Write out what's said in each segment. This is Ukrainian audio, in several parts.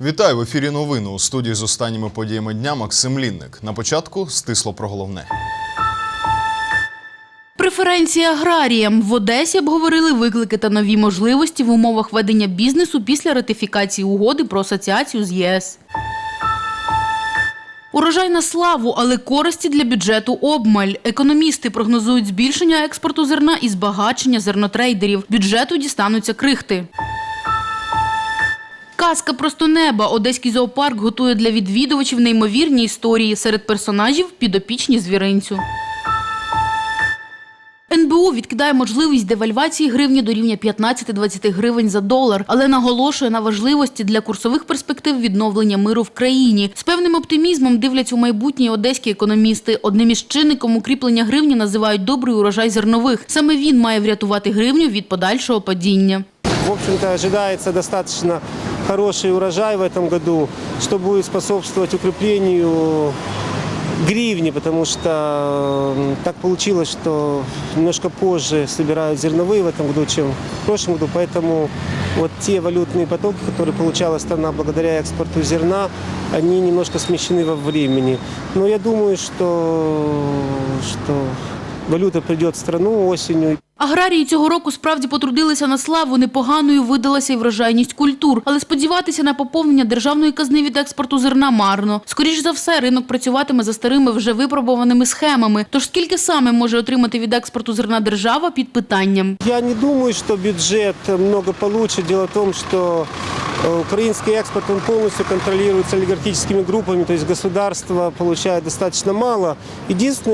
Вітаю в ефірі новини у студії з останніми подіями дня Максим Лінник. На початку стисло про головне. Преференція аграріям в Одесі обговорили виклики та нові можливості в умовах ведення бізнесу після ратифікації угоди про асоціацію з ЄС. Урожай на славу, але користі для бюджету обмаль. Економісти прогнозують збільшення експорту зерна і збагачення зернотрейдерів. Бюджету дістануться крихти. Казка просто неба. Одеський зоопарк готує для відвідувачів неймовірні історії серед персонажів підопічні звіринцю. НБУ відкидає можливість девальвації гривні до рівня 15-20 гривень за долар, але наголошує на важливості для курсових перспектив відновлення миру в країні. З певним оптимізмом дивляться у майбутнє одеські економісти. Одним із чинником укріплення гривні називають добрий урожай зернових. Саме він має врятувати гривню від подальшого падіння. В общем-то, ожидается достаточно хороший урожай в этом году, что будет способствовать укреплению гривни, потому что м, так получилось, что немножко позже собирают зерновые в этом году, чем в прошлом году, поэтому вот те валютные потоки, которые получала страна благодаря экспорту зерна, они немножко смещены во времени. Но я думаю, что, что валюта придет в страну осенью. Аграрії цього року справді потрудилися на славу. Непоганою видалася і врожайність культур. Але сподіватися на поповнення державної казни від експорту зерна марно. Скоріш за все, ринок працюватиме за старими вже випробуваними схемами. Тож скільки саме може отримати від експорту зерна держава під питанням. Я не думаю, что бюджет много получит. Дело в том, что э, украинский экспорт он полностью контролируется олигархическими группами, то государство получает достаточно мало.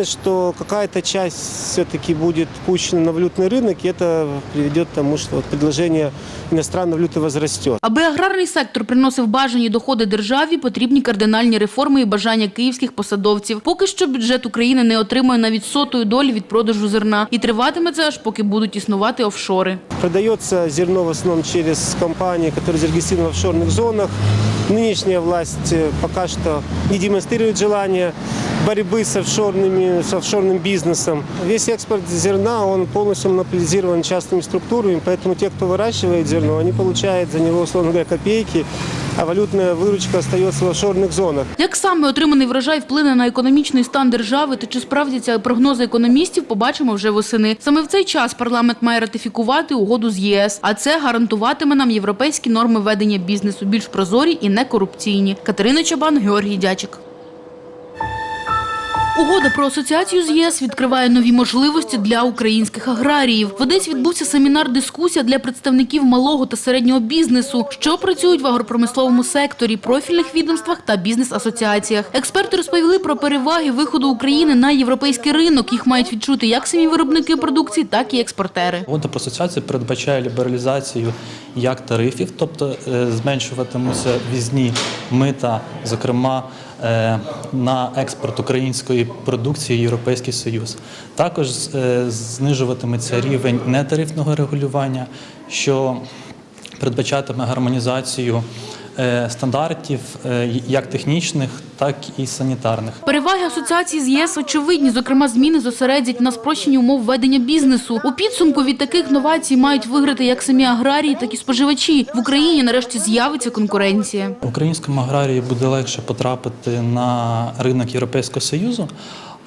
Что какая-то часть все-таки будет пущена на валютный рынок, и это приведет к тому, что вот предложение иностранной валюты возрастет. Аби аграрний сектор приносив бажані доходи державі, потрібні кардинальні реформи і бажання київських посадовців. Поки що бюджет України не отримує навіть сотої долі від продажу зерна. І триватиме це аж поки будуть існувати офшори. Продается зерно в основном через компании, которые зарегистрированы в офшорных зонах. Нынешняя власть э, пока что не демонстрирует желания борьбы с, офшорными, с офшорным бизнесом. Весь экспорт зерна, он полностью монополизирован частными структурами, поэтому те, кто выращивает зерно, они получают за него, условно говоря, копейки, а валютная выручка остается в офшорных зонах. Як саме отриманий врожай вплине на економічний стан держави та чи справдяться прогнози економістів, побачимо вже восени. Саме в цей час парламент має ратифікувати угоду з ЄС, а це гарантуватиме нам європейські норми ведення бізнесу більш прозорі і некорупційні. Катерина Чабан, Георгій Дячик. Угода про асоціацію з ЄС відкриває нові можливості для українських аграріїв. В Одесі відбувся семінар-дискусія для представників малого та середнього бізнесу, що працюють в агропромисловому секторі, профільних відомствах та бізнес-асоціаціях. Експерти розповіли про переваги виходу України на європейський ринок. Їх мають відчути як самі виробники продукції, так і експортери. Угода про асоціацію передбачає лібералізацію як тарифів, тобто е, зменшуватимуться візні мита, зокрема на експорт української продукції Європейський Союз. Також е, знижуватиметься рівень нетарифного регулювання, що передбачатиме гармонізацію е, стандартів е, як технічних, так і санітарних. Переваги асоціації з ЄС очевидні. Зокрема, зміни зосередять на спрощенні умов ведення бізнесу. У підсумку від таких новацій мають виграти як самі аграрії, так і споживачі. В Україні нарешті з'явиться конкуренція. Українському аграрії буде легше потрапити на ринок Європейського Союзу,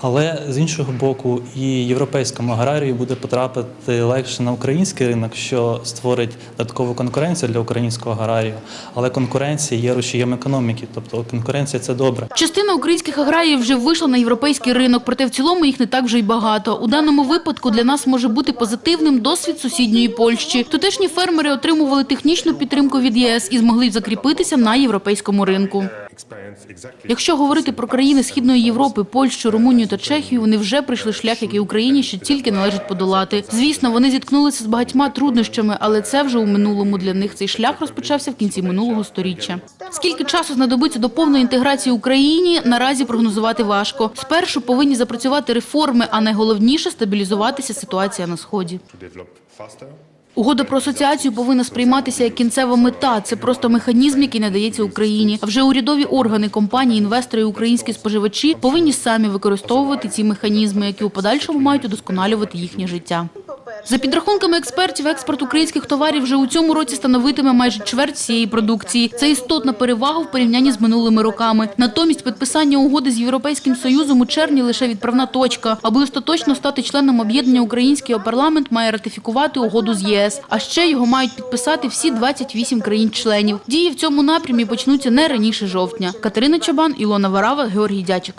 але з іншого боку, і європейському аграрію буде потрапити легше на український ринок, що створить додаткову конкуренцію для українського аграрію. Але конкуренція є рушієм економіки, тобто конкуренція це добре. Частина українських аграріїв вже вийшла на європейський ринок, проте в цілому їх не так вже й багато. У даному випадку для нас може бути позитивним досвід сусідньої Польщі. Тутешні фермери отримували технічну підтримку від ЄС і змогли закріпитися на європейському ринку. Якщо говорити про країни Східної Європи, Польщу, Румунію та Чехію, вони вже пройшли шлях, який Україні ще тільки належить подолати. Звісно, вони зіткнулися з багатьма труднощами, але це вже у минулому. Для них цей шлях розпочався в кінці минулого сторіччя. Скільки часу знадобиться до повної інтеграції Україні, наразі прогнозувати важко. Спершу повинні запрацювати реформи, а найголовніше стабілізуватися ситуація на сході. Угода про асоціацію повинна сприйматися як кінцева мета. Це просто механізм, який надається Україні. А вже урядові органи, компанії, інвестори і українські споживачі повинні самі використовувати ці механізми, які у подальшому мають удосконалювати їхнє життя. За підрахунками експертів, експорт українських товарів вже у цьому році становитиме майже чверть всієї продукції. Це істотна перевага в порівнянні з минулими роками. Натомість підписання угоди з Європейським Союзом у червні лише відправна точка. Аби остаточно стати членом об'єднання, український парламент має ратифікувати угоду з ЄС. А ще його мають підписати всі 28 країн-членів. Дії в цьому напрямі почнуться не раніше жовтня. Катерина Чабан, Ілона Варава, Георгій Дячик.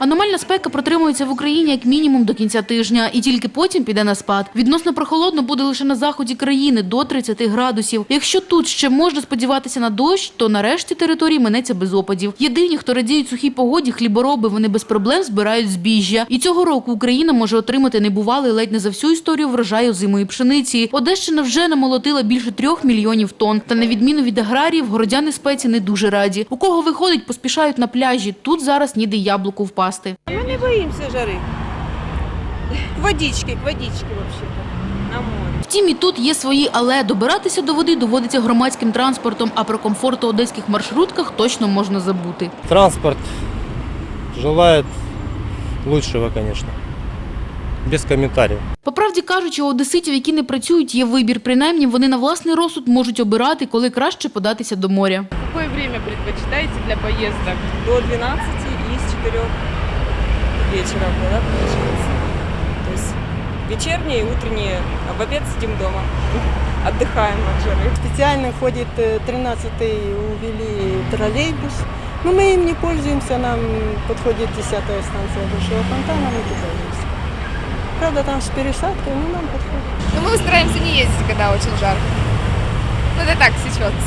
Аномальна спека протримується в Україні як мінімум до кінця тижня, і тільки потім піде на спад. Відносно прохолодно буде лише на заході країни до 30 градусів. Якщо тут ще можна сподіватися на дощ, то нарешті території минеться без опадів. Єдині, хто радіють сухій погоді, хлібороби, вони без проблем збирають збіжжя. І цього року Україна може отримати небувалий ледь не за всю історію врожаю зимої пшениці. Одещина вже намолотила більше трьох мільйонів тонн. Та на відміну від аграріїв, городяни спеці не дуже раді. У кого виходить, поспішають на пляжі. Тут зараз ніде яблуку впасти. Мы не боимся жары. К водичке, к. На море. Втім, і тут є свої, але добиратися до води доводиться громадським транспортом, а про комфорт у одеських маршрутках точно можна забути. Транспорт желает лучшего, конечно. Без комментариев. По правді кажучи, у одеситів, які не працюють, є вибір. Принаймні, вони на власний розсуд можуть обирати, коли краще податися до моря. Какое время предпочитаете для поездок? До 12 и с 4 вечера, да, получается. То есть вечерние и утренние, а в обед сидим дома. Отдыхаем от жары. Специально ходит э, 13-й, увели троллейбус. Но мы им не пользуемся, нам подходит 10-я станция Большого фонтана, мы туда ездим. Правда, там с пересадкой, но нам подходит. Ну, мы стараемся не ездить, когда очень жарко. Это так,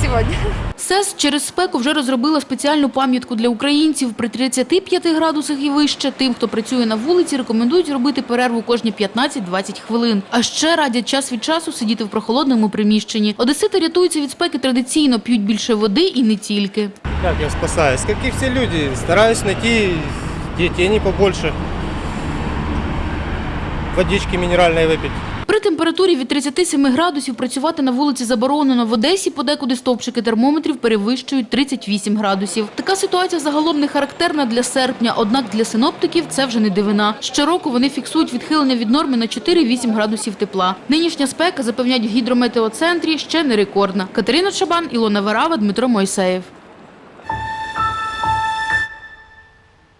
сегодня. СЕС через спеку вже розробила спеціальну пам'ятку для українців. При 35 градусах і вище тим, хто працює на вулиці, рекомендують робити перерву кожні 15-20 хвилин. А ще радять час від часу сидіти в прохолодному приміщенні. Одесити рятуються від спеки традиційно, п'ють більше води і не тільки. Как я спасаюсь? Как и все люди. Стараюсь найти где тени побольше. Водички минеральной выпить. При температурі від 37 градусів працювати на вулиці заборонено. В Одесі подекуди стовпчики термометрів перевищують 38 градусів. Така ситуація загалом не характерна для серпня, однак для синоптиків це вже не дивина. Щороку вони фіксують відхилення від норми на 4-8 градусів тепла. Нинішня спека, запевняють в гідрометеоцентрі, ще не рекордна. Катерина Чабан, Ілона Варава, Дмитро Мойсеєв.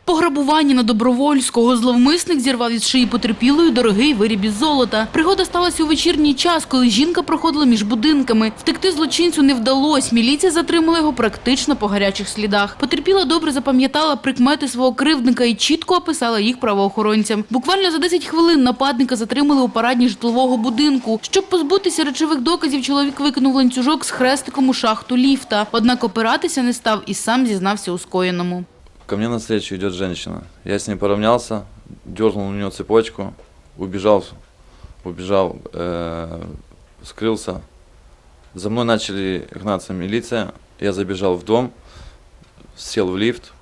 Пограбування на Добровольського зловмисник зірвав із шиї потерпілої дорогий виріб із золота. Пригода сталася у вечірній час, коли жінка проходила між будинками. Втекти злочинцю не вдалось. Міліція затримала його практично по гарячих слідах. Потерпіла добре запам'ятала прикмети свого кривдника і чітко описала їх правоохоронцям. Буквально за 10 хвилин нападника затримали у парадні житлового будинку. Щоб позбутися речових доказів, чоловік викинув ланцюжок з хрестиком у шахту ліфта. Однак опиратися не став і сам зізнався у скоєному. Ко мне навстречу идет женщина. Я с ней поравнялся, дернул у нее цепочку, убежал, убежал, э, скрылся. За мной начали гнаться милиция. Я забежал в дом, сел в лифт,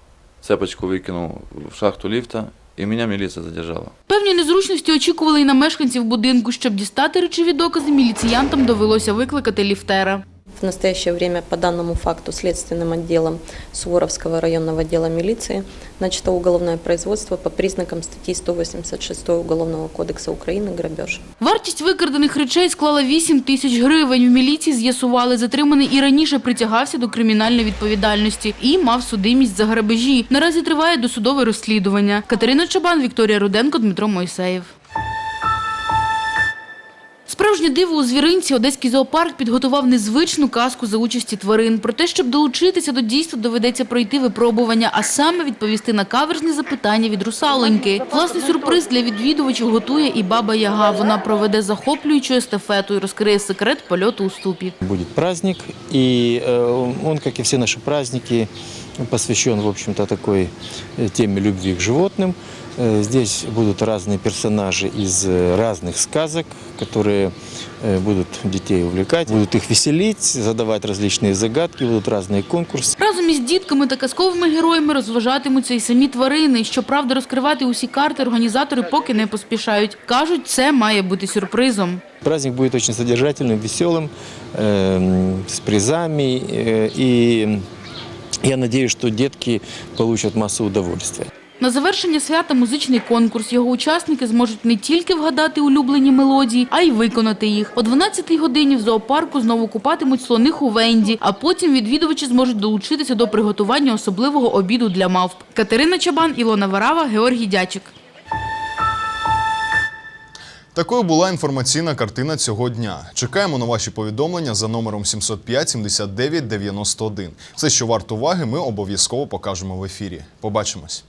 цепочку выкинул в шахту лифта, и меня милиция задержала. Певні незручності очікували і на мешканців будинку. Щоб дістати речові докази, міліціянтам довелося викликати ліфтера. В настоящее время по данному факту следственным отделом Суворовского районного отдела милиции начато уголовное производство по признакам статьи 186 Уголовного кодекса Украины «Грабеж». Вартість викрадених речей склала 8 тисяч гривень. В міліції з'ясували, затриманий і раніше притягався до кримінальної відповідальності і мав судимість за грабежі. Наразі триває досудове розслідування. Катерина Чабан, Вікторія Руденко, Дмитро Мойсеєв. Справжнє диво у звіринці Одеський зоопарк підготував незвичну казку за участі тварин. Про те, щоб долучитися до дійства, доведеться пройти випробування, а саме відповісти на каверзні запитання від русалоньки. Власний сюрприз для відвідувачів готує і баба Яга. Вона проведе захоплюючу естафету і розкриє секрет польоту у ступі. Будет праздник, и э, он, как и все наши праздники, посвящен, в общем-то, такой э, теме любви к животным. Э, Здесь будут разные персонажи из э, разных сказок, которые э, будут детей увлекать, будут их веселить, задавать различные загадки, будут разные конкурсы. Разом із дітками та казковими героями розважатимуться і самі тварини. Щоправда, розкривати усі карти організатори поки не поспішають. Кажуть, це має бути сюрпризом. Праздник будет очень содержательным, веселым, э, с призами, э, и я надеюсь, что детки получат массу удовольствия. На завершення свята музичний конкурс. Його учасники зможуть не тільки вгадати улюблені мелодії, а й виконати їх. О 12-й годині в зоопарку знову купатимуть слоних у Венді, а потім відвідувачі зможуть долучитися до приготування особливого обіду для мавп. Катерина Чабан, Ілона Варава, Георгій Дячик. Такою була інформаційна картина цього дня. Чекаємо на ваші повідомлення за номером 705 79 91. Все, що варто уваги, ми обов'язково покажемо в ефірі. Побачимось.